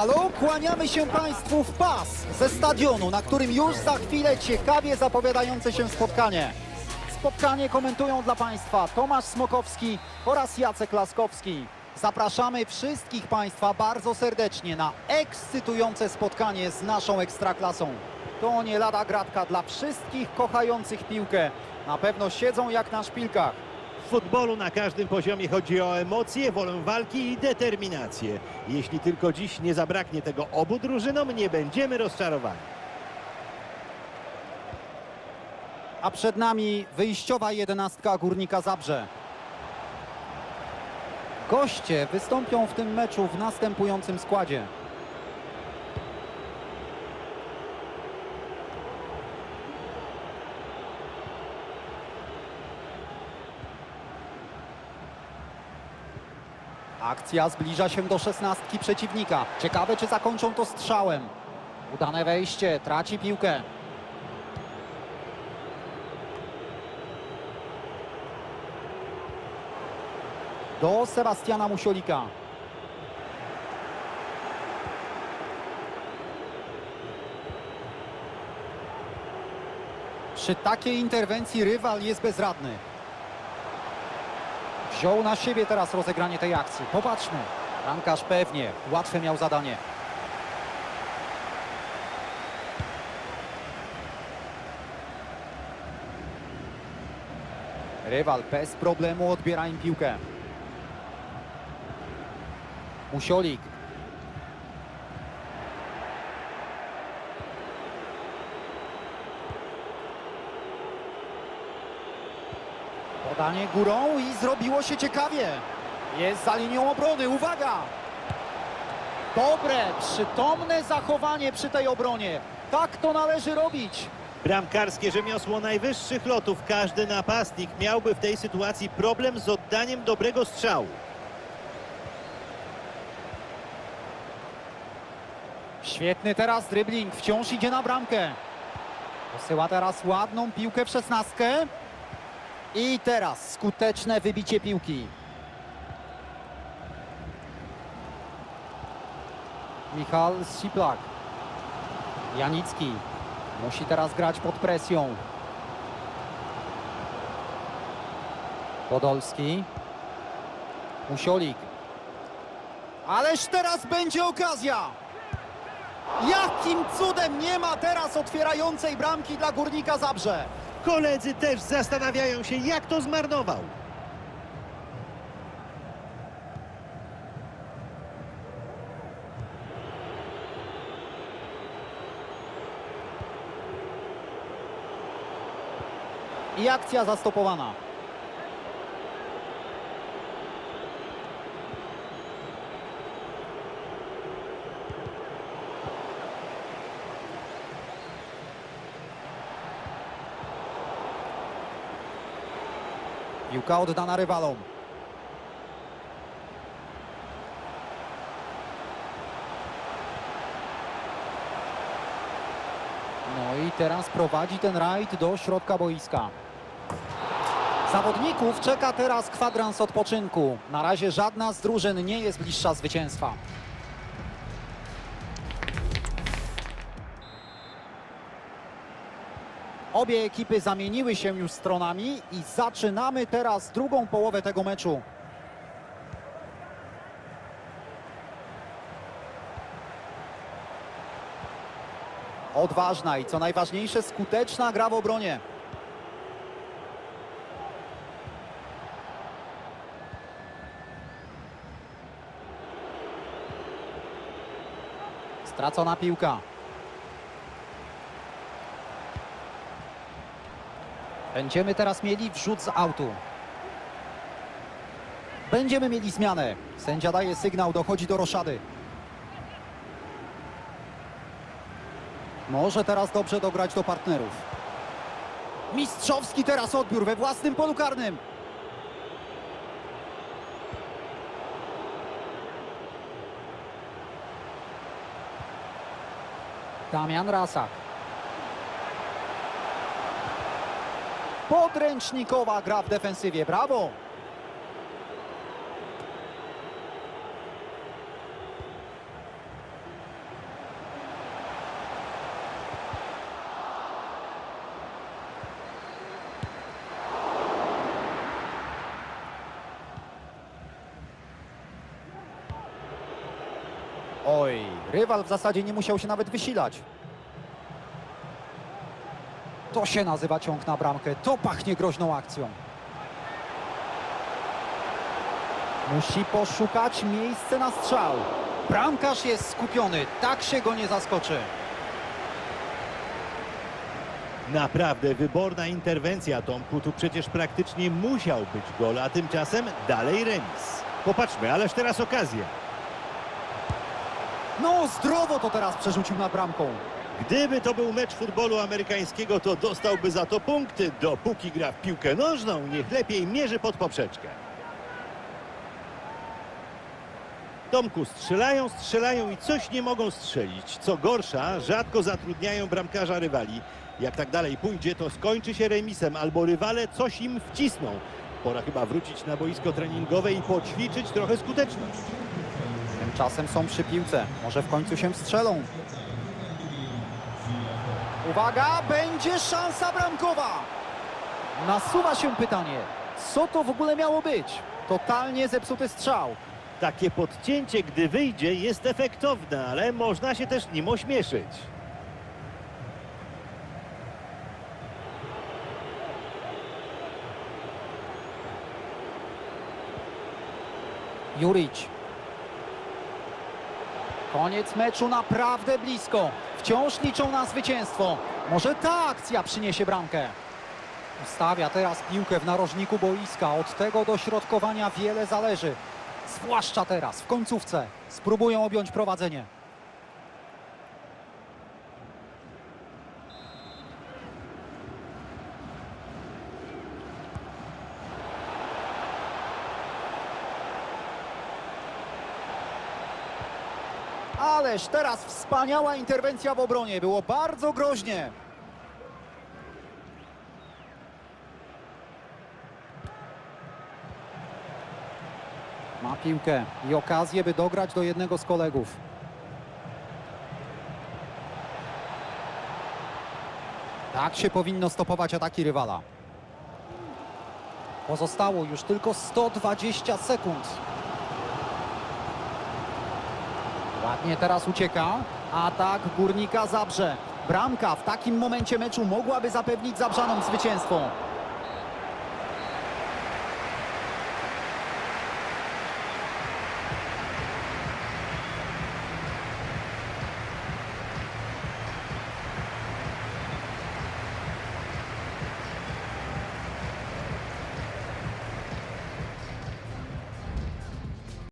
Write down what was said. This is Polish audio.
Halo, kłaniamy się Państwu w pas ze stadionu, na którym już za chwilę ciekawie zapowiadające się spotkanie. Spotkanie komentują dla Państwa Tomasz Smokowski oraz Jacek Laskowski. Zapraszamy wszystkich Państwa bardzo serdecznie na ekscytujące spotkanie z naszą Ekstraklasą. To nie lada gratka dla wszystkich kochających piłkę. Na pewno siedzą jak na szpilkach. Futbolu na każdym poziomie chodzi o emocje, wolę walki i determinację. Jeśli tylko dziś nie zabraknie tego obu drużynom, nie będziemy rozczarowani. A przed nami wyjściowa jedenastka Górnika Zabrze. Goście wystąpią w tym meczu w następującym składzie. Akcja zbliża się do szesnastki przeciwnika. Ciekawe, czy zakończą to strzałem. Udane wejście, traci piłkę. do Sebastiana Musiolika. Przy takiej interwencji rywal jest bezradny. Wziął na siebie teraz rozegranie tej akcji. Popatrzmy. Bramkarz pewnie łatwe miał zadanie. Rywal bez problemu odbiera im piłkę. Musiolik. Podanie górą i zrobiło się ciekawie. Jest za linią obrony, uwaga! Dobre, przytomne zachowanie przy tej obronie. Tak to należy robić. Bramkarskie rzemiosło najwyższych lotów. Każdy napastnik miałby w tej sytuacji problem z oddaniem dobrego strzału. Świetny teraz dribbling, wciąż idzie na bramkę. Posyła teraz ładną piłkę w szesnastkę. I teraz skuteczne wybicie piłki. Michal Siplak. Janicki. Musi teraz grać pod presją. Podolski. Musiolik. Ależ teraz będzie okazja! Jakim cudem nie ma teraz otwierającej bramki dla Górnika Zabrze? Koledzy też zastanawiają się, jak to zmarnował. I akcja zastopowana. Piłka oddana rywalom. No i teraz prowadzi ten rajd do środka boiska. Zawodników czeka teraz kwadrans odpoczynku. Na razie żadna z drużyn nie jest bliższa zwycięstwa. Obie ekipy zamieniły się już stronami i zaczynamy teraz drugą połowę tego meczu. Odważna i co najważniejsze skuteczna gra w obronie. Stracona piłka. Będziemy teraz mieli wrzut z autu. Będziemy mieli zmianę. Sędzia daje sygnał, dochodzi do roszady. Może teraz dobrze dograć do partnerów. Mistrzowski teraz odbiór we własnym polu karnym. Damian Rasak. Podręcznikowa gra w defensywie. Brawo! Oj, rywal w zasadzie nie musiał się nawet wysilać. To się nazywa ciąg na bramkę. To pachnie groźną akcją. Musi poszukać miejsce na strzał. Bramkarz jest skupiony. Tak się go nie zaskoczy. Naprawdę wyborna interwencja Tomku. Tu przecież praktycznie musiał być gol, a tymczasem dalej remis. Popatrzmy, ależ teraz okazja. No, zdrowo to teraz przerzucił nad bramką. Gdyby to był mecz futbolu amerykańskiego, to dostałby za to punkty. Dopóki gra w piłkę nożną, niech lepiej mierzy pod poprzeczkę. Tomku, strzelają, strzelają i coś nie mogą strzelić. Co gorsza, rzadko zatrudniają bramkarza rywali. Jak tak dalej pójdzie, to skończy się remisem albo rywale coś im wcisną. Pora chyba wrócić na boisko treningowe i poćwiczyć trochę skuteczność. Tymczasem są przy piłce. Może w końcu się strzelą. Uwaga, będzie szansa bramkowa. Nasuwa się pytanie, co to w ogóle miało być? Totalnie zepsuty strzał. Takie podcięcie, gdy wyjdzie, jest efektowne, ale można się też nim ośmieszyć. Jurić. Koniec meczu naprawdę blisko. Wciąż liczą na zwycięstwo. Może ta akcja przyniesie bramkę. Ustawia teraz piłkę w narożniku boiska. Od tego dośrodkowania wiele zależy. Zwłaszcza teraz, w końcówce. Spróbują objąć prowadzenie. Ależ teraz wspaniała interwencja w obronie. Było bardzo groźnie. Ma piłkę i okazję, by dograć do jednego z kolegów. Tak się powinno stopować ataki rywala. Pozostało już tylko 120 sekund. Ładnie teraz ucieka. Atak Górnika Zabrze. Bramka w takim momencie meczu mogłaby zapewnić Zabrzanom zwycięstwo.